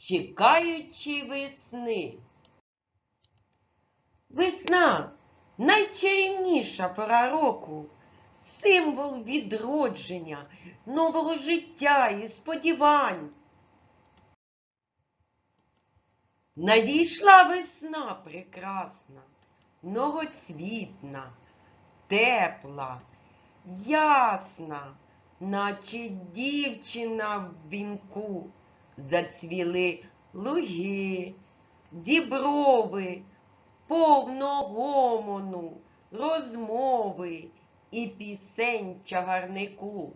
чекаючи весни. Весна найчарівніша пора року, символ відродження, нового життя і сподівань. Надійшла весна прекрасна, многоцвітна, тепла, ясна, наче дівчина в вінку. Зацвіли луги, діброви, повно гомону, розмови і пісень чагарнику.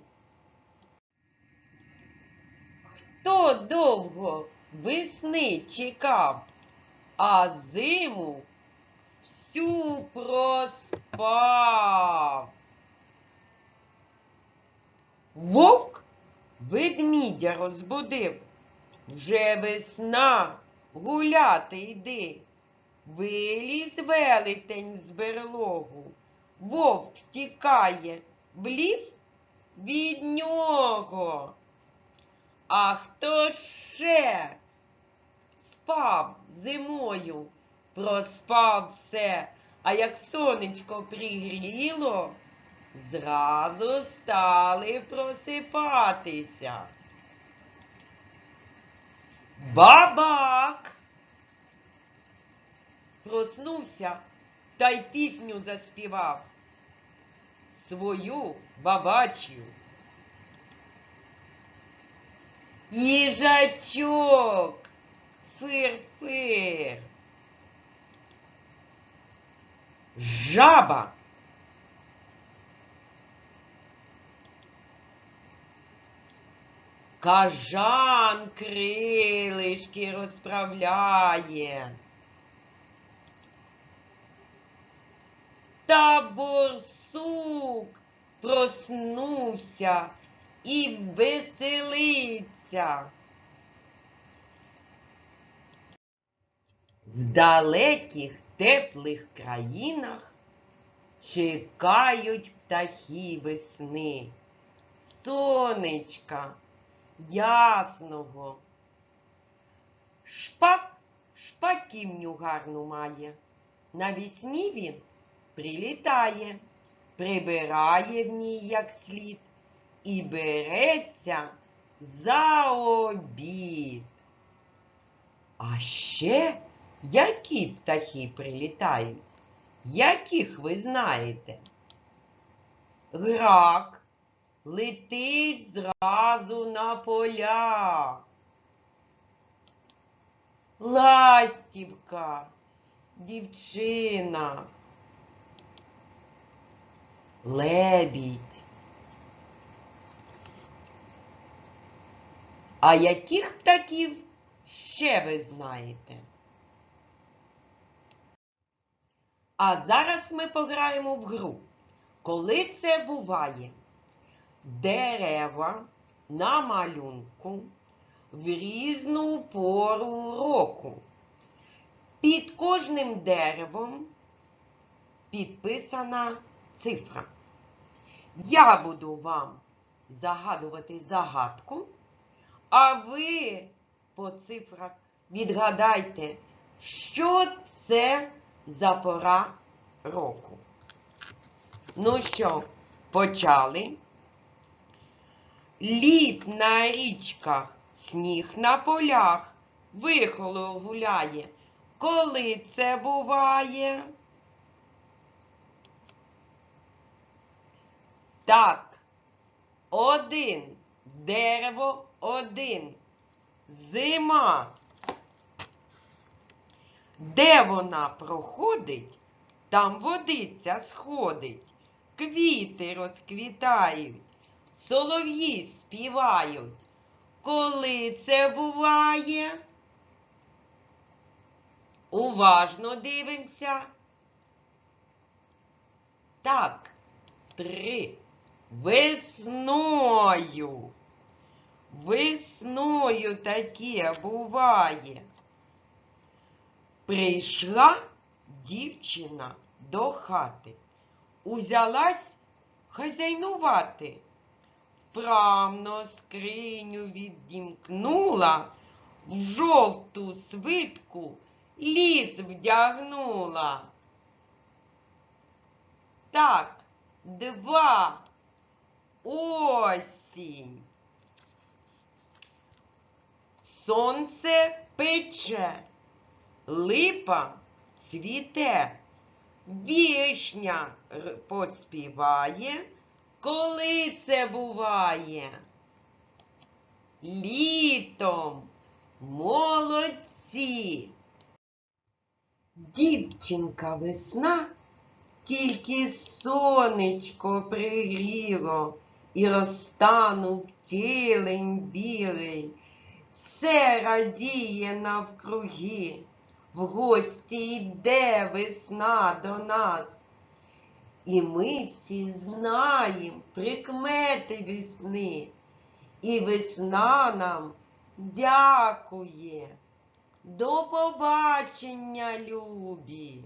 Хто довго весни чекав, а зиму всю проспав? Вовк ведмідя розбудив. Вже весна гуляти йди. Виліз велетень з берлогу. Вовк втікає в ліс від нього. А хто ще спав зимою, проспав все, а як сонечко пригріло, зразу стали просипатися. Бабак! Проснувся та й пісню заспівав. Свою бабачю. Їжачок, фир-фир. Жаба. Кажан крилишки розправляє. Та борсук проснувся і веселиться. В далеких теплих країнах чекають птахи весни, сонечка ясного. Шпак шпаківню гарну має. Навісні він прилітає, прибирає в ній як слід і береться за обід. А ще які птахи прилітають? Яких ви знаєте? Грак летить зразу на поля. Ластівка, дівчина, лебідь. А яких птахів ще ви знаєте? А зараз ми пограємо в гру. Коли це буває? Дерева на малюнку в різну пору року. Під кожним деревом підписана цифра. Я буду вам загадувати загадку, а ви по цифрах відгадайте, що це за пора року. Ну що, почали? Лід на річках, сніг на полях, вихоло гуляє. Коли це буває? Так, один, дерево один, зима. Де вона проходить, там водиця сходить, квіти розквітають, солов'ї співають. Коли це буває? Уважно дивимося. Так, три. Весною. Весною таке буває. Прийшла дівчина до хати, узялась хазяйнувати. Вправно скриню відімкнула, в жовту свитку ліс вдягнула. Так, два. Осінь. Сонце пече, липа цвіте, вішня поспіває, коли це буває. Літом молодці. Дівчинка весна тільки сонечко пригріло і розтанув килим білий. Все радіє навкруги, в гості йде весна до нас. І ми всі знаємо прикмети весни, і весна нам дякує. До побачення, любі!